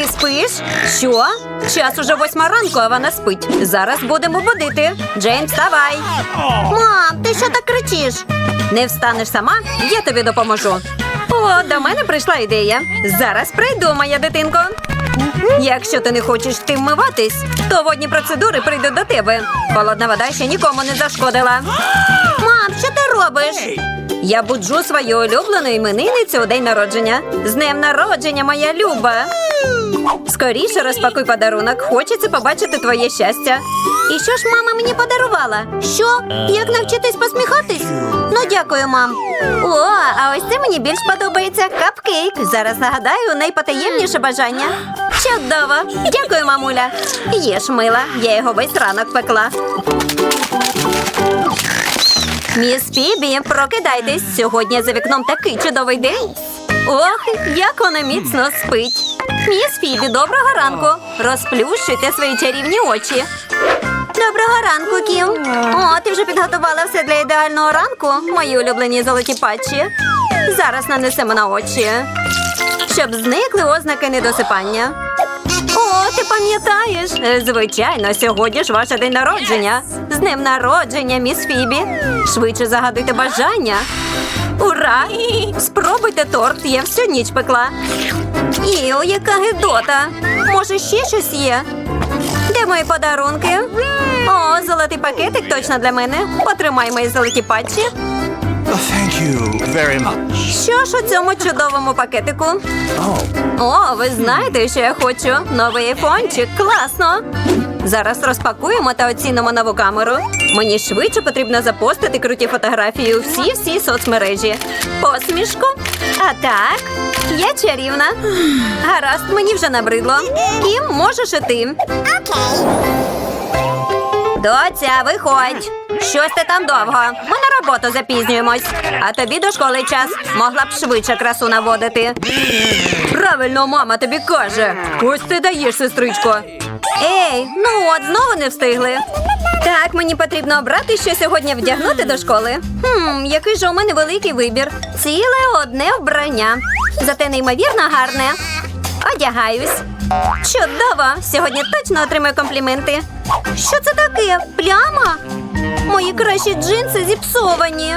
Ти спиш? Що? Час уже восьма ранку, а вона спить. Зараз будемо будити. Джейн, вставай. Мам, ти що так кричиш? Не встанеш сама, я тобі допоможу. О, до мене прийшла ідея. Зараз прийду, моя дитинко. Якщо ти не хочеш ти вмиватись, то водні процедури прийдуть до тебе. Холодна вода ще нікому не зашкодила. Мам, що ти робиш? Я буджу свою улюблену іменинницю у день народження. З днем народження, моя люба. Скоріше розпакуй подарунок. Хочеться побачити твоє щастя. І що ж мама мені подарувала? Що? Як навчитись посміхатись? Ну, дякую, мам. О, а ось це мені більш подобається капкейк. Зараз нагадаю найпотаємніше бажання. Чудово! Дякую, мамуля. Їж, мила, я його весь ранок пекла. Міс Фібі, прокидайтесь. Сьогодні за вікном такий чудовий день. Ох, як вона міцно спить. Міс Фібі, доброго ранку. Розплющуйте свої чарівні очі. Доброго ранку, Кім. О, ти вже підготувала все для ідеального ранку, мої улюблені золоті патчі. Зараз нанесемо на очі, щоб зникли ознаки недосипання. О, ти пам'ятаєш? Звичайно, сьогодні ж ваше день народження. З днем народження, міс Фібі. Швидше загадуйте бажання. Ура! Спробуйте торт, я всю ніч пекла. Іу, яка гидота. Може, ще щось є? Де мої подарунки? О, золотий пакетик точно для мене. Потримай мої золоті патчі. Oh, thank you very much. Що ж у цьому чудовому пакетику? О, ви знаєте, що я хочу? Новий айфончик. Класно. Зараз розпакуємо та оцінимо нову камеру. Мені швидше потрібно запостити круті фотографії у всі-всі соцмережі. Посмішку. А так, я чарівна. Гаразд, мені вже набридло. Кім, можеш і ти. Доця, виходь. Щось ти там довго. Ми на роботу запізнюємось. А тобі до школи час. Могла б швидше красу наводити. Правильно, мама тобі каже. Ось ти даєш, сестричко. Ей, ну от, знову не встигли. Так, мені потрібно обрати, що сьогодні вдягнути до школи. Хм, який же у мене великий вибір. Ціле одне вбрання. Зате неймовірно гарне. Одягаюсь. Чудово! Сьогодні точно отримаю компліменти. Що це таке? Пляма? Мої кращі джинси зіпсовані.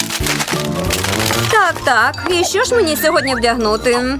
Так, так. І що ж мені сьогодні вдягнути?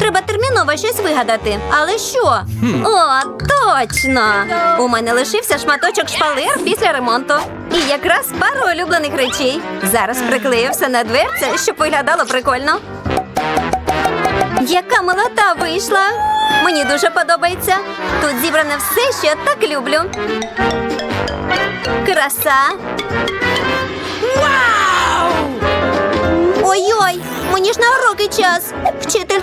Треба терміново щось вигадати. Але що? О, точно! У мене лишився шматочок шпалер після ремонту. І якраз пару улюблених речей. Зараз приклею все на дверце, щоб виглядало прикольно. Яка молота вийшла! Мені дуже подобається. Тут зібране все, що я так люблю. Краса. Вау! Ой-ой, мені ж на уроки час. Вчитель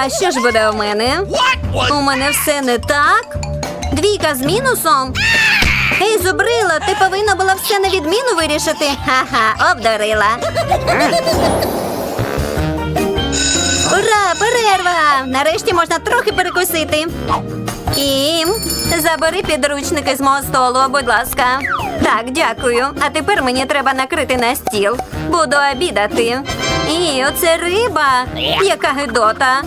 А що ж буде у мене? У мене все не так. Двійка з мінусом. Ей, зубрила, ти повинна була все на відміну вирішити. Ха-ха, обдарила. Ура, перерва! Нарешті можна трохи перекусити. Кім, забери підручники з мого столу, будь ласка. Так, дякую. А тепер мені треба накрити на стіл. Буду обідати. І оце риба. Яка гидота.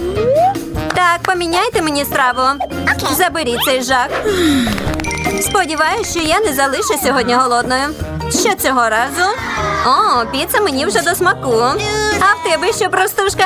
Так, поміняйте мені страву. Заберіть цей жах. Сподіваюсь, що я не залишу сьогодні голодною. Що цього разу? О, піца мені вже до смаку. А в тебе що, простушка?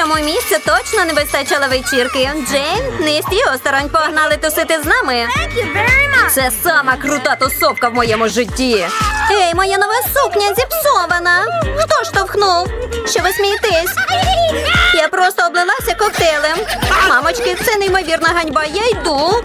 Цьому місцю точно не вистачало вечірки. Джейн, не осторонь погнали тусити з нами. Це сама крута тусовка в моєму житті. Ей, моя нова сукня зіпсована. Хто штовхнув? Що ви смієтесь? Я просто облилася коктейлем. Мамочки, це неймовірна ганьба. Я йду.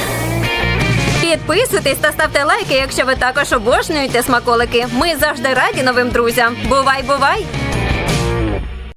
Підписуйтесь та ставте лайки, якщо ви також обожнюєте смаколики. Ми завжди раді новим друзям. Бувай, бувай!